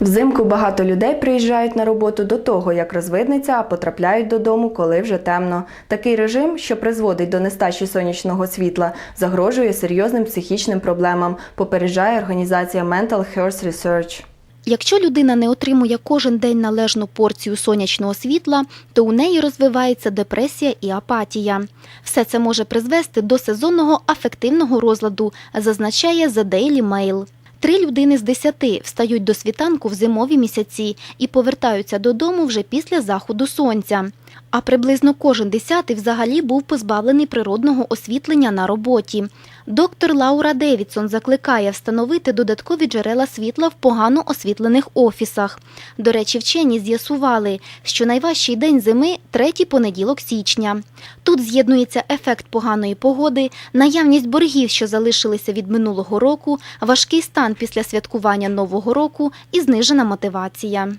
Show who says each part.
Speaker 1: Взимку багато людей приїжджають на роботу до того, як розвиднеться, а потрапляють додому, коли вже темно. Такий режим, що призводить до нестачі сонячного світла, загрожує серйозним психічним проблемам, попереджає організація Mental Health Research.
Speaker 2: Якщо людина не отримує кожен день належну порцію сонячного світла, то у неї розвивається депресія і апатія. Все це може призвести до сезонного афективного розладу, зазначає The Daily Mail. Три людини з десяти встають до світанку в зимові місяці і повертаються додому вже після заходу сонця. А приблизно кожен десятий взагалі був позбавлений природного освітлення на роботі. Доктор Лаура Девідсон закликає встановити додаткові джерела світла в погано освітлених офісах. До речі, вчені з'ясували, що найважчий день зими третій понеділок січня. Тут з'єднується ефект поганої погоди, наявність боргів, що залишилися від минулого року, важкий стан після святкування нового року і знижена мотивація.